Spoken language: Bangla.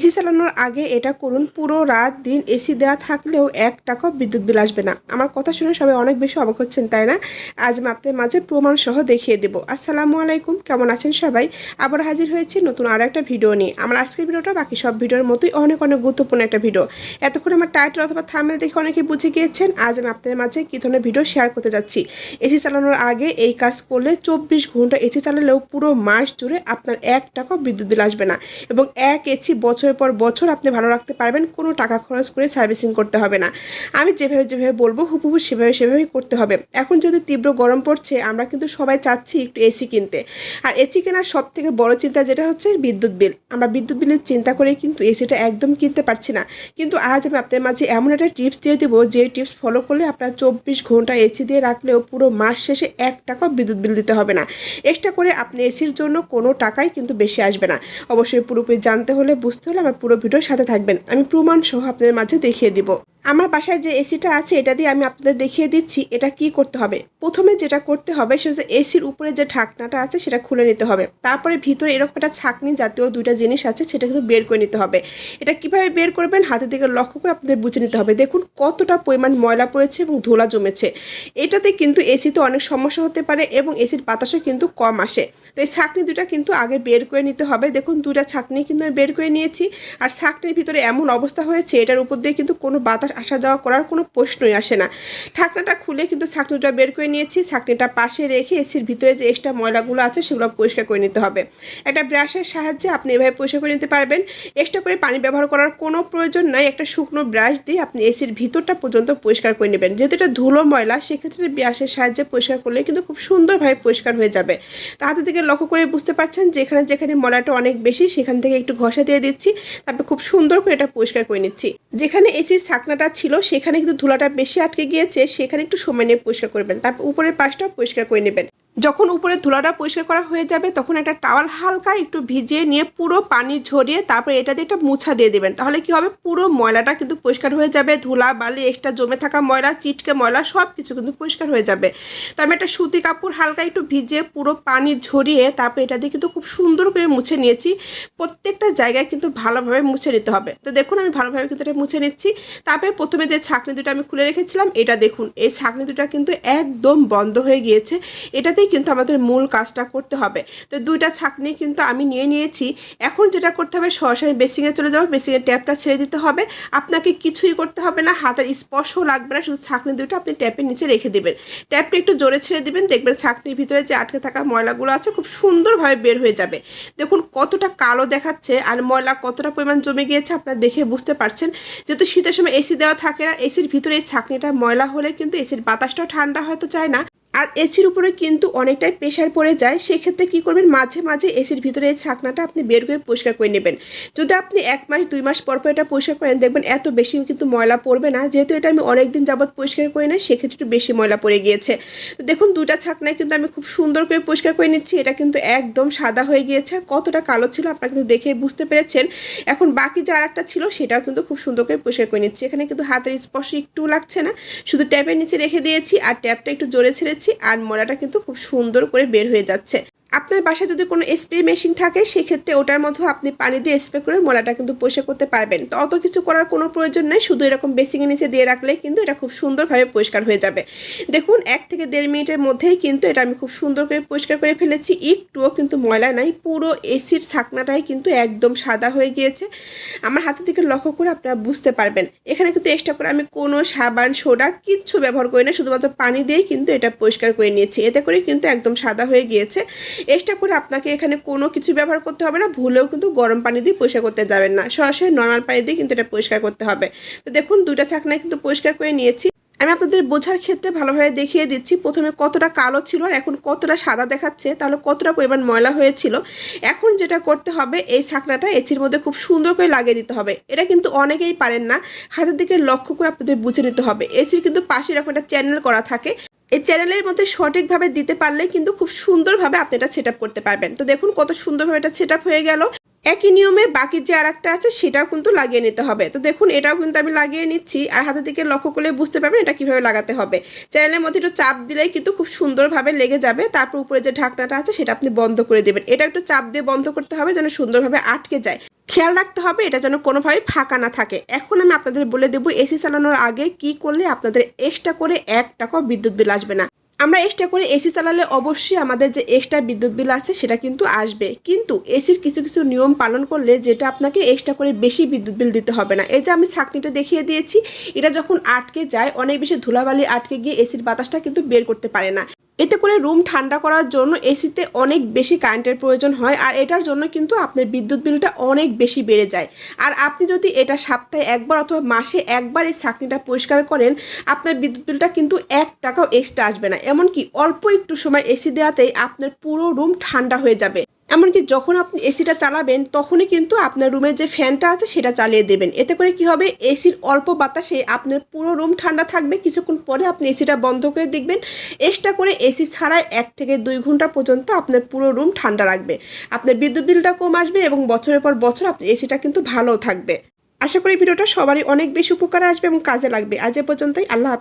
এসি চালানোর আগে এটা করুন। পুরো রাত দিন এসি দেওয়া থাকলেও এক টাকাও বিদ্যুৎ বিল আসবে না। আমার কথা শুনে সবাই অনেক বেশি অবাক হচ্ছেন, তাই না? আজ আপনাদের মাঝে প্রমাণ সহ দেখিয়ে দেবো। আসসালামু আলাইকুম, কেমন আছেন সবাই? আবার হাজির হয়েছি নতুন আরও একটা ভিডিও নিয়ে। আমার আজকের ভিডিওটা বাকি সব ভিডিওর মতোই অনেক অনেক গুরুত্বপূর্ণ একটা ভিডিও। এতক্ষণ আমার টাইটেল অথবা থামেল দেখে অনেকে বুঝে গিয়েছেন। আজ আমি আপনাদের মাঝে কী ধরনের ভিডিও শেয়ার করতে যাচ্ছি। এসি চালানোর আগে এই কাজ করলে চব্বিশ ঘণ্টা এসি চালালেও পুরো মাস জুড়ে আপনার এক টাকাও বিদ্যুৎ বিল আসবে না। এবং এক এসি বছরের পর বছর আপনি ভালো রাখতে পারবেন, কোনো টাকা খরচ করে সার্ভিসিং করতে হবে না। আমি যেভাবে যেভাবে বলব, হুবহু সেভাবে সেভাবেই করতে হবে। এখন যেহেতু তীব্র গরম পড়ছে, আমরা কিন্তু সবাই চাচ্ছি একটু এসি কিনতে। আর এসি কেনার সব থেকে বড় চিন্তা যেটা হচ্ছে বিদ্যুৎ বিল। আমরা বিদ্যুৎ বিলের চিন্তা করে কিন্তু এসিটা একদম কিনতে পারছি না। কিন্তু আজ আমি আপনাদের মাঝে এমন একটা টিপস দিয়ে দেবো, যে টিপস ফলো করলে আপনার চব্বিশ ঘণ্টা এসি দিয়ে রাখলেও পুরো মাস শেষে এক টাকাও বিদ্যুৎ বিল দিতে হবে না। এক্সট্রা করে আপনি এসির জন্য কোনো টাকাই কিন্তু বেশি আসবে না। অবশ্যই পুরোপুরি জানতে হলে বুঝতে হলে আমার পুরো ভিডিওর সাথে থাকবেন। আমি প্রমাণ সহ আপনাদের মাঝে দেখিয়ে দিব। আমার বাসায় যে এসিটা আছে, এটা দিয়ে আমি আপনাদের দেখিয়ে দিচ্ছি এটা কি করতে হবে। প্রথমে যেটা করতে হবে, সেটা হচ্ছে এসির উপরে যে ঢাকনাটা আছে, সেটা খুলে নিতে হবে। তারপরে ভিতরে এরকম একটা ছাকনি জাতীয় দুইটা জিনিস আছে, সেটা কিন্তু বের করে নিতে হবে। এটা কীভাবে বের করবেন, হাতের দিকে লক্ষ্য করে আপনাদের বুঝে নিতে হবে। দেখুন কতটা পরিমাণ ময়লা পড়েছে এবং ধুলা জমেছে। এটাতে কিন্তু এসিতে অনেক সমস্যা হতে পারে এবং এসির বাতাসও কিন্তু কম আসে। তো এই ছাকনি দুটা কিন্তু আগে বের করে নিতে হবে। দেখুন দুটা ছাকনি কিন্তু আমি বের করে নিয়েছি। আর ছাকনির ভিতরে এমন অবস্থা হয়েছে, এটার উপর দিয়ে কিন্তু কোনো বাতাস আসা যাওয়া করার কোনো প্রশ্নই আসে না। ঢাকনাটা খুলে কিন্তু ছাকনিটা বের করে নিয়েছি, ছাকনিটা পাশে রেখে এসির ভিতরে যে এক্সট্রা ময়লাগুলো আছে সেগুলো পরিষ্কার করে নিতে হবে। একটা ব্রাশের সাহায্যে আপনি এভাবে পরিষ্কার করে নিতে পারবেন। এক্সট্রা করে পানি ব্যবহার করার কোনো প্রয়োজন নাই, একটা শুকনো ব্রাশ দিয়ে আপনি এসির ভিতরটা পর্যন্ত পরিষ্কার করে নেবেন। যেহেতু এটা ধুলো ময়লা, সেক্ষেত্রে ব্রাশের সাহায্যে পরিষ্কার করলে কিন্তু খুব সুন্দরভাবে পরিষ্কার হয়ে যাবে। তা হাতের দিকে লক্ষ্য করে বুঝতে পারছেন যেখানে যেখানে ময়লাটা অনেক বেশি, সেখান থেকে একটু ঘষা দিয়ে দিচ্ছি। তারপর খুব সুন্দর করে এটা পরিষ্কার করে নিচ্ছি। যেখানে এসি ছাকনাটা ছিল, সেখানে কিন্তু ধুলাটা বেশি আটকে গিয়েছে, সেখানে একটু সময় নিয়ে পরিষ্কার করবেন তারপর উপরের পাশটাও পরিষ্কার করে নেবেন। যখন উপরে ধুলাটা পরিষ্কার করা হয়ে যাবে, তখন একটা টাওয়াল হালকা একটু ভিজিয়ে নিয়ে পুরো পানি ঝরিয়ে তারপর এটা দিয়ে একটা মুছা দিয়ে দেবেন। তাহলে কি হবে? পুরো ময়লাটা কিন্তু পরিষ্কার হয়ে যাবে। ধুলা, বালি এক্সট্রা জমে থাকা ময়লা, চিটকে ময়লা সব কিছু কিন্তু পরিষ্কার হয়ে যাবে। তো আমি একটা সুতি কাপড় হালকা একটু ভিজিয়ে পুরো পানি ঝরিয়ে তারপর এটা দিয়ে কিন্তু খুব সুন্দর করে মুছে নিয়েছি। প্রত্যেকটা জায়গায় কিন্তু ভালোভাবে মুছে নিতে হবে। তো দেখুন, আমি ভালোভাবে কিন্তু এটা মুছে নিচ্ছি। তারপরে প্রথমে যে ছাকনি দুটো আমি খুলে রেখেছিলাম, এটা দেখুন, এই ছাকনি দুটো কিন্তু একদম বন্ধ হয়ে গিয়েছে। এটাতেই কিন্তু আমাদের মূল কাজটা করতে হবে। তো দুইটা ছাকনি কিন্তু আমি নিয়ে নিয়েছি। এখন যেটা করতে হবে, সরাসরি বেসিংয়ে চলে যাব। বেসিংয়ের ট্যাপটা ছেড়ে দিতে হবে। আপনাকে কিছুই করতে হবে না। হাতের স্পর্শ লাগবে না। শুধু ছাকনি দুটো আপনি ট্যাপের নিচে রেখে দেবেন। ট্যাপটা একটু জোরে ছেড়ে দিবেন। দেখবেন ছাকনির ভিতরে যে আটকে থাকা ময়লাগুলো আছে, খুব সুন্দরভাবে বের হয়ে যাবে। দেখুন কতটা কালো দেখাচ্ছে আর ময়লা কতটা পরিমাণ জমে গিয়েছে আপনারা দেখে বুঝতে পারছেন। যেহেতু শীতের সময় এসি দেওয়া থাকে না, এসির ভিতরে এই ছাকনিটা ময়লা হলে কিন্তু এসির বাতাসটাও ঠান্ডা হয়তো চায় না। আর এসির উপরে কিন্তু অনেকটাই প্রেশার পড়ে যায়, সেক্ষেত্রে কী করবেন? মাঝে মাঝে এসির ভিতরে এই ছাকনাটা আপনি বের করে পরিষ্কার করে নেবেন। যদি আপনি এক মাস, দুই মাস পর পর এটা পরিষ্কার করেন, দেখবেন এত বেশি কিন্তু ময়লা পড়বে না। যেহেতু এটা আমি অনেক দিন যাবৎ পরিষ্কার করি না সেক্ষেত্রে একটু বেশি ময়লা পড়ে গিয়েছে। তো দেখুন, দুইটা ছাকনায় কিন্তু আমি খুব সুন্দর করে পরিষ্কার করে নিচ্ছি। এটা কিন্তু একদম সাদা হয়ে গিয়েছে, কতটা কালো ছিল আপনারা কিন্তু দেখে বুঝতে পেরেছেন। এখন বাকি যে আর একটা ছিল, সেটাও কিন্তু খুব সুন্দর করে পরিষ্কার করে নিচ্ছি। এখানে কিন্তু হাতের স্পর্শ একটু লাগছে না, শুধু ট্যাপের নিচে রেখে দিয়েছি আর ট্যাপটা একটু জোরে ছেড়েছি। আর মোড়াটা কিন্তু খুব সুন্দর করে বের হয়ে যাচ্ছে। আপনার বাসায় যদি কোনো স্প্রে মেশিন থাকে, সেক্ষেত্রে ওটার মধ্যেও আপনি পানি দিয়ে স্প্রে করে মলাটা কিন্তু পরিষ্কার করতে পারবেন। তো অত কিছু করার কোনো প্রয়োজন নেই, শুধু এরকম বেসিংয়ের নিচে দিয়ে রাখলে কিন্তু এটা খুব সুন্দরভাবে পরিষ্কার হয়ে যাবে। দেখুন, এক থেকে দেড় মিনিটের মধ্যেই কিন্তু এটা আমি খুব সুন্দর করে পরিষ্কার করে ফেলেছি। একটুও কিন্তু ময়লা নাই, পুরো এসির ছাকনাটাই কিন্তু একদম সাদা হয়ে গিয়েছে। আমার হাতের থেকে লক্ষ্য করে আপনারা বুঝতে পারবেন। এখানে কিন্তু এক্সট্রা করে আমি কোনো সাবান, সোডা কিচ্ছু ব্যবহার করি না, শুধুমাত্র পানি দিয়েই কিন্তু এটা পরিষ্কার করে নিয়েছি। এতে করে কিন্তু একদম সাদা হয়ে গিয়েছে। এক্সট্রা করে আপনাকে এখানে কোনো কিছু ব্যবহার করতে হবে না, ভুলেও কিন্তু গরম পানি দিয়ে পরিষ্কার করতে যাবেন না। সরাসরি নর্মাল পানি দিয়ে কিন্তু এটা পরিষ্কার করতে হবে। তো দেখুন, দুইটা ছাকনায় কিন্তু পরিষ্কার করে নিয়েছি। আমি আপনাদের বোঝার ক্ষেত্রে ভালোভাবে দেখিয়ে দিচ্ছি। প্রথমে কতটা কালো ছিল আর এখন কতটা সাদা দেখাচ্ছে, তাহলে কতটা পরিমাণ ময়লা হয়েছিল। এখন যেটা করতে হবে, এই ছাকনাটা এসির মধ্যে খুব সুন্দর করে লাগিয়ে দিতে হবে। এটা কিন্তু অনেকেই পারেন না। হাতের দিকে লক্ষ্য করে আপনাদের বুঝে নিতে হবে। এসির কিন্তু পাশে এরকম একটা চ্যানেল করা থাকে। এই চ্যানেলের মধ্যে সঠিকভাবে দিতে পারলে কিন্তু খুব সুন্দরভাবে আপনি এটা সেট করতে পারবেন। তো দেখুন কত সুন্দরভাবে এটা সেট হয়ে গেল। একই নিয়মে বাকি যে আর একটা আছে সেটাও কিন্তু লাগিয়ে নিতে হবে। তো দেখুন, এটাও কিন্তু আমি লাগিয়ে নিচ্ছি আর হাতের দিকে লক্ষ্য করলে বুঝতে পারবেন এটা কীভাবে লাগাতে হবে। চ্যানেলের মধ্যে একটু চাপ দিলেই কিন্তু খুব সুন্দরভাবে লেগে যাবে। তারপর উপরে যে ঢাকনাটা আছে সেটা আপনি বন্ধ করে দেবেন। এটা একটু চাপ দিয়ে বন্ধ করতে হবে যেন সুন্দরভাবে আটকে যায়। খেয়াল রাখতে হবে এটা যেন কোনোভাবে ফাঁকা না থাকে। এখন আমি আপনাদের বলে দেবো, এসি চালানোর আগে কি করলে আপনাদের এক্সট্রা করে এক টাকাও বিদ্যুৎ বিল আসবে না। আমরা এক্সট্রা করে এসি চালালে অবশ্যই আমাদের যে এক্সট্রা বিদ্যুৎ বিল আছে সেটা কিন্তু আসবে। কিন্তু এসির কিছু কিছু নিয়ম পালন করলে যেটা আপনাকে এক্সট্রা করে বেশি বিদ্যুৎ বিল দিতে হবে না। এই যে আমি ছাকনিটা দেখিয়ে দিয়েছি, এটা যখন আটকে যায়, অনেক বেশি ধুলাবালি আটকে গিয়ে এসির বাতাসটা কিন্তু বের করতে পারে না। এতে করে রুম ঠান্ডা করার জন্য এসিতে অনেক বেশি কারেন্টের প্রয়োজন হয় আর এটার জন্য কিন্তু আপনার বিদ্যুৎ বিলটা অনেক বেশি বেড়ে যায়। আর আপনি যদি এটা সপ্তাহে একবার অথবা মাসে একবার এই ছাঁকনিটা পরিষ্কার করেন, আপনার বিদ্যুৎ বিলটা কিন্তু এক টাকাও এক্সট্রা আসবে না। এমনকি অল্প একটু সময় এসি দেওয়াতেই আপনার পুরো রুম ঠান্ডা হয়ে যাবে। এমনকি যখন আপনি এসিটা চালাবেন, তখনই কিন্তু আপনার রুমের যে ফ্যানটা আছে সেটা চালিয়ে দেবেন। এতে করে কি হবে? এসির অল্প বাতাসে আপনার পুরো রুম ঠান্ডা থাকবে। কিছুক্ষণ পরে আপনি এসিটা বন্ধ করে দেখবেন। এক্সট্রা করে এসি ছাড়াই এক থেকে দুই ঘণ্টা পর্যন্ত আপনার পুরো রুম ঠান্ডা রাখবে। আপনার বিদ্যুৎ বিলটা কম আসবে এবং বছরের পর বছর আপনার এসিটা কিন্তু ভালো থাকবে। আশা করি ভিডিওটা সবারই অনেক বেশি উপকার আসবে এবং কাজে লাগবে। আজ এ পর্যন্তই। আল্লাহ হাফেজ।